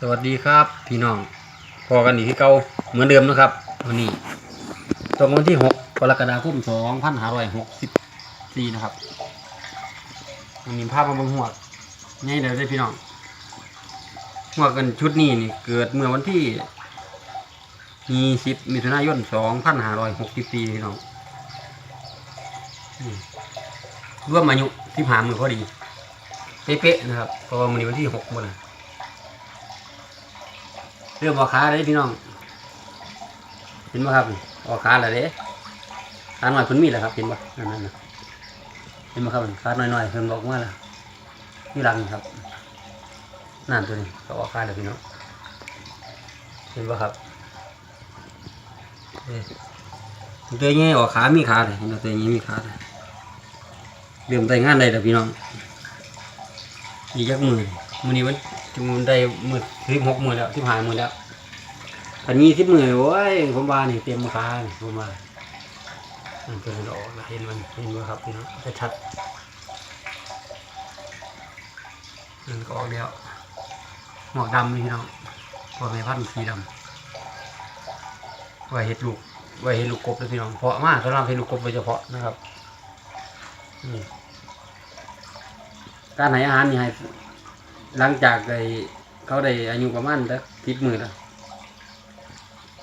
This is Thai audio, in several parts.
สวัสดีครับพี่น้องพอกันอีกที่เก่าเหมือนเดิมนะครับวันนี้ตรงวันที่หกกรกฎาคมสองพันห้าร้อยหกสิบสี่นะครับมันมีภาพมาเบงหัวง่ายเลยวได้พี่น้องหัวกันชุดนี้นี่เกิดเมื่อวันที่มีสิบมิถุนายนสองพันห้าร้อยหกสิบสี่พี่น้องร่วมอายุที่ผ่านมือพอดีเป๊ะๆนะครับเพราะว่ามันนี้วันที่หกหมดเลย เรื่องออกขาเลยพี่น้อง เห็นไหมครับออกขาแล้วเด้ขาหน่อยเพิ่นมีแล้วครับเห็นปะนั่นนั่นนะเห็นไหมครับขาหน่อยๆเพิ่นบอกว่าแล้วนี่หลังครับนั่นตัวนี้ก็ออกขาแล้วพี่น้องเห็นปะครับเอ้ยตัวนี้ออกขามีขาเลยเห็นไหมตัวนี้มีขาเลยเริ่มแต่งงานได้แล้วพี่น้องอีกยักมือมือนี้มัน มันได้มือสิบหกหมือแล้วสิบห้าหมือแล้วอันนี้สิบมือโอ้ยผมว่านี่เตรียมมาค้าผมว่ามันเป็นดอกเห็นมันเห็นไหมครับพี่น้องชัดมันก็ออกแล้วหมอกดำนี่พี่น้องพอแม่พันธุ์สีดำไว้เห็ดลูกไว้เห็ดลูกกบเลยพี่น้องเพาะมากสำหรับเห็ดลูกกบโดยเฉพาะนะครับนี่การให้อาหารนี่ให้ หลังจากได้เขาได้อายุประมาณสักสิบมือแล้ว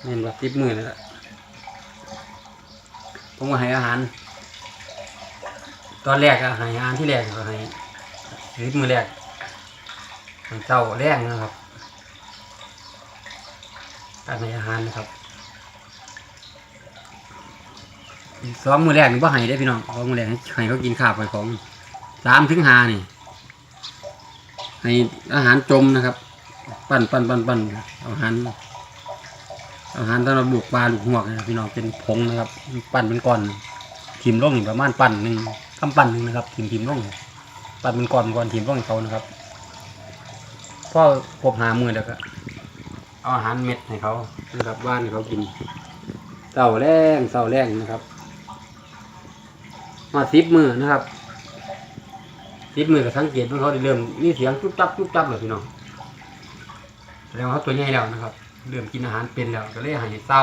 เห็นว่าสิบมือแล้วผมก็ให้อาหาร ตอนแรกก็ให้อาหารที่แรกก็ให้สิบมือแรกมันเจ้าแรกนะครับการให้อาหารนะครับอีกสองมือแรกนี่ว่าให้ได้พี่น้องสองมือแรกให้ให้เขากินข้าวไปของสามถึงห้านี่ ให้อาหารจมนะครับ ปั้นปั้นปั้นปั้นอาหารอาหารสำหรับลูกปลาลูกหวกนะพี่น้องเป็นผงนะครับ ปั้นเป็นก้อนทิมลงนี่ประมาณปั้นหนึ่งคำปั้นหนึ่งนะครับทิมทิมลงปั้นเป็นก้อนก้อนทิมลงให้เขานะครับพ่อพบหามือแล้วก็เอาอาหารเม็ดให้เขานะครับว่านเขากินเต่าแรงเต่าแรงนะครับ มาสิบมือนะครับ ติดมือกับสังเกตว่าเขาได้เริ่มมีเสียงจุ๊บจับจุ๊บจับเลยพี่น้องแสดงว่าเขาตัวใหญ่แล้วนะครับเริ่มกินอาหารเป็นแล้วก็เลยหายเศร้า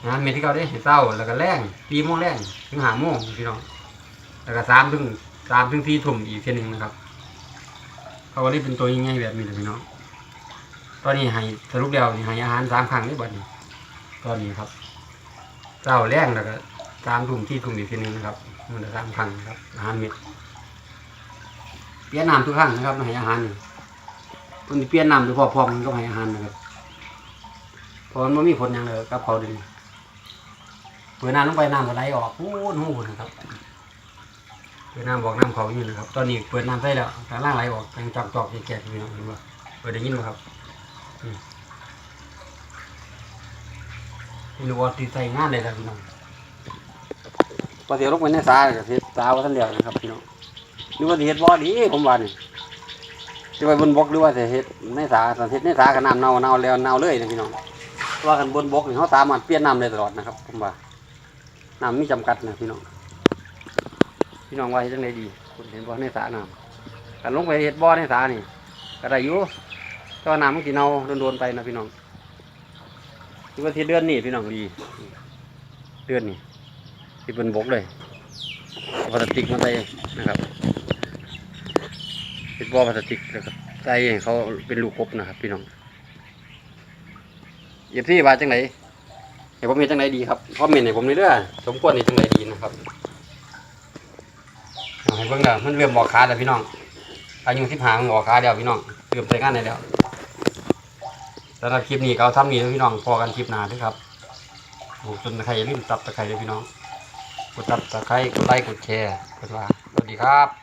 อาหารเม็ดที่เขาได้หายเศร้าแล้วก็แรงตีโมงแรงถึงหาโมงพี่น้องแล้วก็สามถึงสามถึงสี่ทุ่มอีกเพียหนึ่งนะครับ เขาก็เลยเป็นตัวใหญ่ๆแบบนี้เลยพี่น้องตอนนี้หายสรุปแล้วนี่หายอาหารสามครั้งได้บ่นี้ตอนนี้ครับเศร้าแรงแล้วก็สามทุ่มที่ทุ่มอีกเพียหนึ่งนะครับมันละสามครั้งครับอาหารเม็ด เปลี่ยนน้ำทุกครั้งนะครับให้อาหารนี่มันเปลี่ยนน้ำโดยเฉพาะพอมันก็ให้อาหารนะครับเพราะมันไม่มีผลอย่างเลยกับเขาดินเปิดน้ำลงไปน้ำก็ไหลออกพูนหูนะครับเปิดน้ำบอกน้ำเขาอยู่นะครับ ตอนนี้เปิดน้ำใส่แล้วกำลังไหลออกยังจอกจอกแก่ๆอยู่นะเห็นะเปิดได้ยินไหมครับนี่รู้ว่าตีใส่งานเลยแล้วพี่น้องพอเสียลงไปในสาเลยก็เสียสาว่าท่านเดียวนะครับพี่น้อง รือว่าสิเฮ็ดบ่อดีผมว่านี่จะไปบนบกหรือว่าสิเฮ็ดในสาสันเฮ็ดในสากับน้ำเน่าเน่าแล้วเน่าเลยนะพี่น้องว่ากันบนบกนี่เขาสามารถเปลี่ยนน้ำได้ตลอดนะครับผมว่าน้ำมีจำกัดนะพี่น้องพี่น้องว่าเฮ็ดจังไดดีคุณเห็นบ่ในสาน้ำกันลงไปเฮ็ดบ่อในสานี่ก็ได้อยู่แตว่าน้ำมันสิเน่าโดนๆไปนะพี่น้องหรือว่าที่เดือนนี้พี่น้องดี เดือนนี้ที่บนบกเลยพลาสติกมาใส่นะครับ บ่อพลาสติกแล้วก็ใส่ให้เขาเป็นลูกกบนะครับ พี่น้องเอฟซีว่าจังไหนให้ผมเห็นจังไหนดีครับคอมเมนต์ให้ผมเลยเด้อสมควรเห็นจังไหนดีนะครับให้เบิ่งเด้อมันเริ่มบอกขาแล้วพี่น้องอายุสิบห้ามันบอกขาแล้วพี่น้องเริ่มใช้งานได้แล้วสำหรับคลิปนี้เอาทำนี้แล้วพี่น้องพอกันคลิปหน้าด้วยครับโอ้จนใครอย่าลืมซับตะไคร้เลยพี่น้องกดซับตะไคร้กดไลค์กดแชร์กดว่าสวัสดีครับ